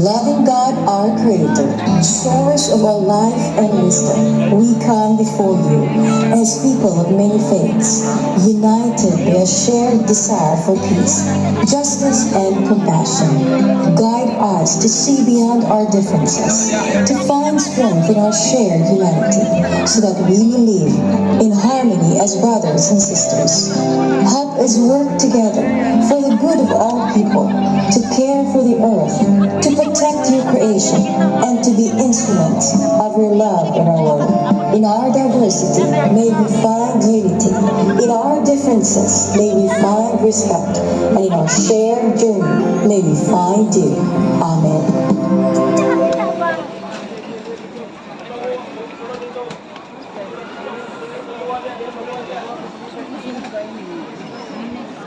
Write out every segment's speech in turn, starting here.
Loving God, our Creator, source of all life and wisdom, we come before you as people of many faiths, united by a shared desire for peace, justice, and compassion. Guide us to see beyond our differences, to find strength in our shared humanity, so that we will live in harmony as brothers and sisters. Help us work together for the good of all people, to care for the earth, to protect your creation, and to be instruments of your love in our world. In our diversity, may we find unity. In our differences, may we find respect. And in our shared journey, may we find you. Amen.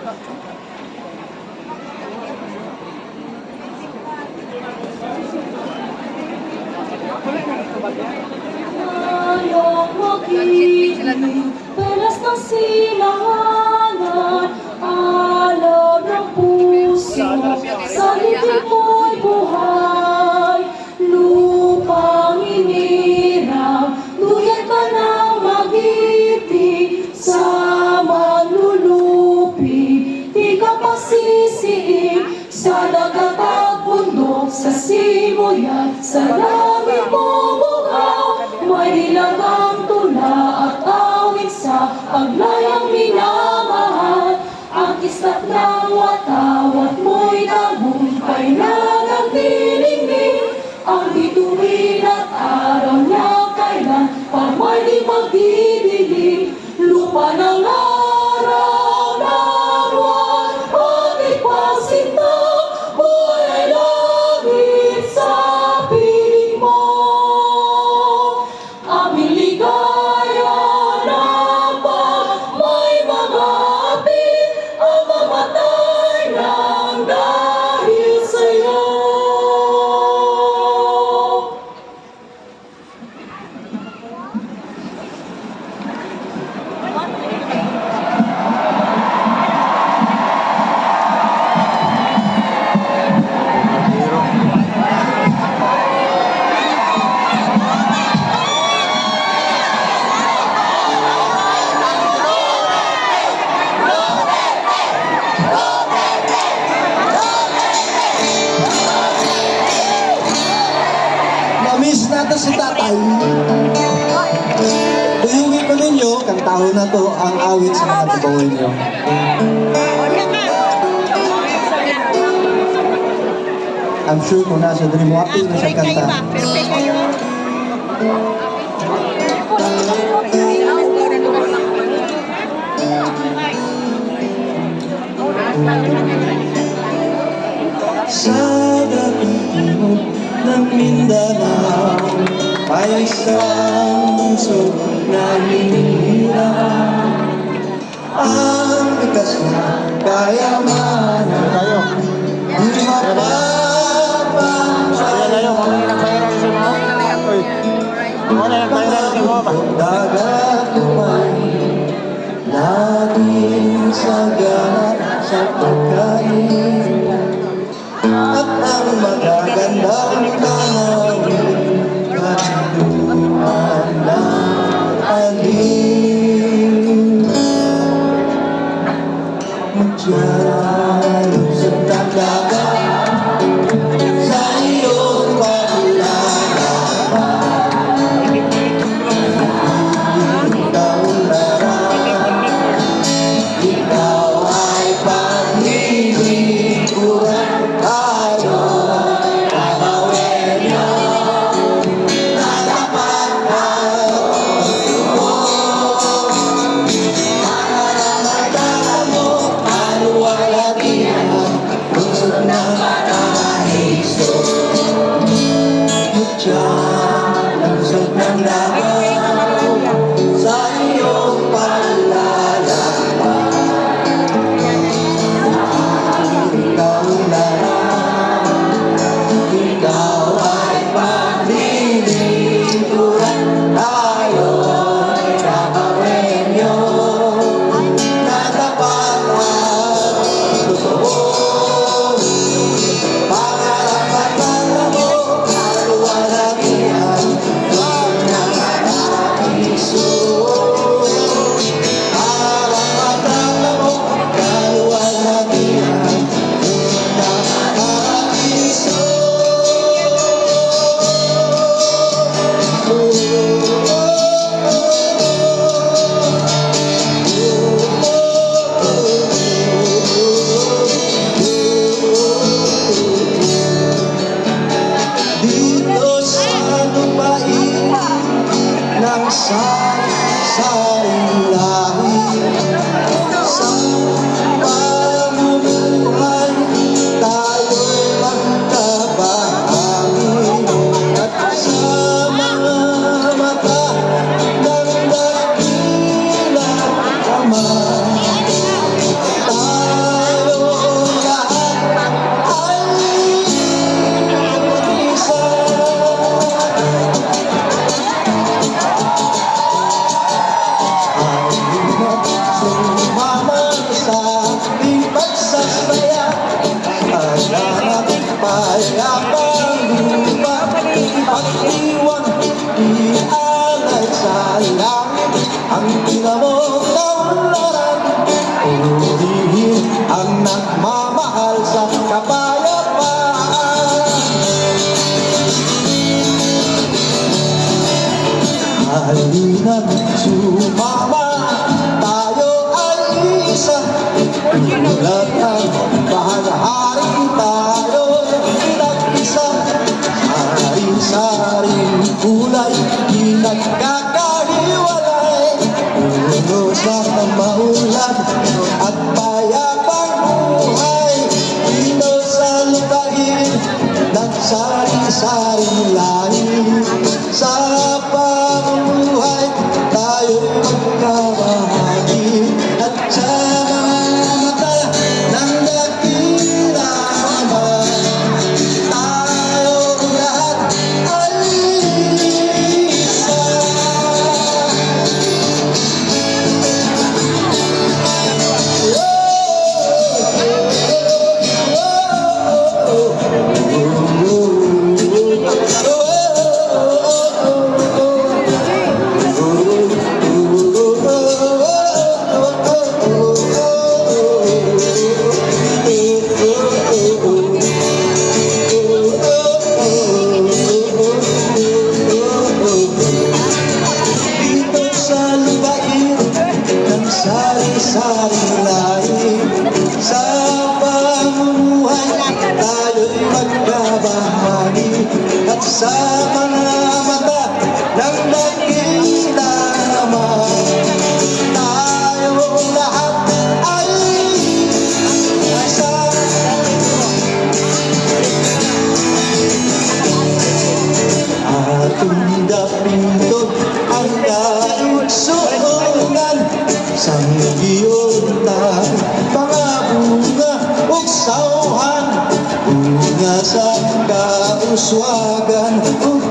Ayok kantahon na to ang awit sa mga tubawan nyo. I'm sure kung nasa dream mo, apil na siya kanta. Sa dakitimog ng Mindanao May isang puso naninira Ang bigas na kaya manang Ianay sa langit Ang kinamong kaularan Urihin ang nagmamahal sa kapayapaan Halina't sumama Bye. Sağ olun. ben